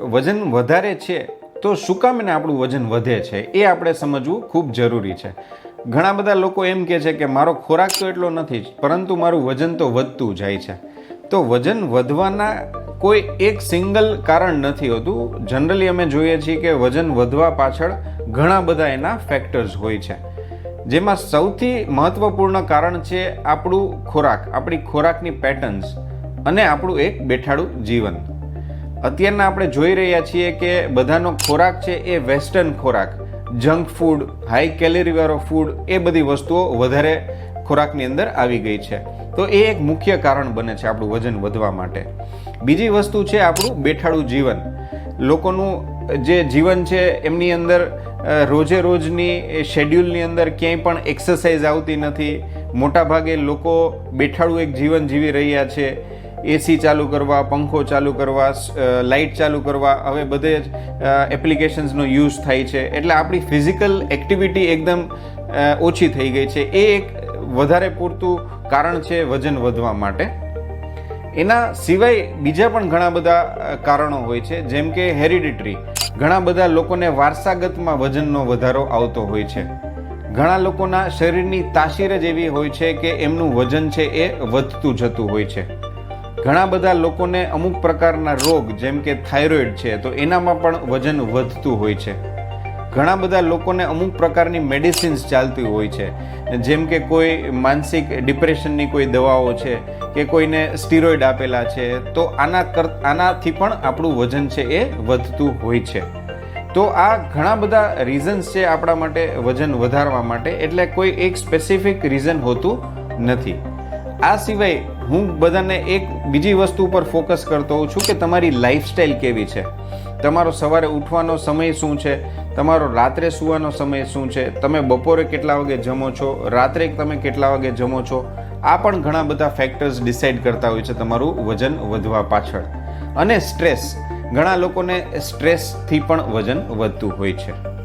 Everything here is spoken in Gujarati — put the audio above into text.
વજન વધારે છે, તો શું કામ એને આપણું વજન વધે છે? એ આપણે સમજવું ખૂબ જરૂરી છે. ઘણા બધા લોકો એમ કહે છે કે મારો ખોરાક તો એટલો નથી જ, પરંતુ મારું વજન તો વધતું જાય છે. તો વજન વધવાના કોઈ એક સિંગલ કારણ નથી હોતું. જનરલી અમે જોઈએ છીએ કે વજન વધવા પાછળ ઘણા બધા એના ફેક્ટર્સ હોય છે. જેમાં સૌથી મહત્વપૂર્ણ કારણ છે આપણું ખોરાક, આપણી ખોરાકની પેટર્ન્સ અને આપણું એક બેઠાડું જીવન. અત્યારના આપણે જોઈ રહ્યા છીએ કે બધાનો ખોરાક છે એ વેસ્ટર્ન ખોરાક. જંક ફૂડ, હાઈ કેલેરીવાળો ફૂડ એ બધી વસ્તુઓ વધારે ખોરાકની અંદર આવી ગઈ છે. તો એ એક મુખ્ય કારણ બને છે આપણું વજન વધવા માટે. બીજી વસ્તુ છે આપણું બેઠાડું જીવન. લોકોનું જે જીવન છે એમની અંદર રોજે રોજની શેડ્યુલની અંદર ક્યાંય પણ એક્સરસાઇઝ આવતી નથી. મોટાભાગે લોકો બેઠાડું એક જીવન જીવી રહ્યા છે. એસી ચાલુ કરવા, પંખો ચાલુ કરવા લાઇટ ચાલુ કરવા, હવે બધે જ એપ્લિકેશન્સનો યુઝ થાય છે. એટલે આપણી ફિઝિકલ એક્ટિવિટી એકદમ ઓછી થઈ ગઈ છે. એ એક વધારે પૂરતું કારણ છે વજન વધવા માટે. એના સિવાય બીજા પણ ઘણા બધા કારણો હોય છે. જેમ કે હેરિડિટરી ઘણા બધા લોકોને વારસાગતમાં વજનનો વધારો આવતો હોય છે. ઘણા લોકોના શરીરની તાસીર જ એવી હોય છે કે એમનું વજન છે એ વધતું જતું હોય છે. ઘણા બધા લોકોને અમુક પ્રકારના રોગ, જેમ કે થાઇરોઇડ છે, તો એનામાં પણ વજન વધતું હોય છે. ઘણા બધા લોકોને અમુક પ્રકારની મેડિસિન્સ ચાલતી હોય છે, જેમ કે કોઈ માનસિક ડિપ્રેશનની કોઈ દવાઓ છે, કે કોઈને સ્ટીરોઇડ આપેલા છે, તો આના કર, આનાથી પણ આપણું વજન છે એ વધતું હોય છે. તો આ ઘણા બધા રીઝન્સ છે આપણા માટે વજન વધારવા માટે, એટલે કોઈ એક સ્પેસિફિક રીઝન હોતું નથી. આ સિવાય હું બધાને એક બીજી વસ્તુ પર ફોકસ કરતો હોઉં છું કે તમારી લાઈફસ્ટાઈલ કેવી છે? તમારો સવારે ઉઠવાનો સમય શું છે? તમારો રાત્રે સૂવાનો સમય શું છે? તમે બપોરે કેટલા વાગે જમો છો? રાત્રે તમે કેટલા વાગે જમો છો? આ પણ ઘણા બધા ફેક્ટર્સ ડિસાઇડ કરતા હોય છે તમારું વજન વધવા પાછળ. અને સ્ટ્રેસ ઘણા લોકોને સ્ટ્રેસથી પણ વજન વધતું હોય છે.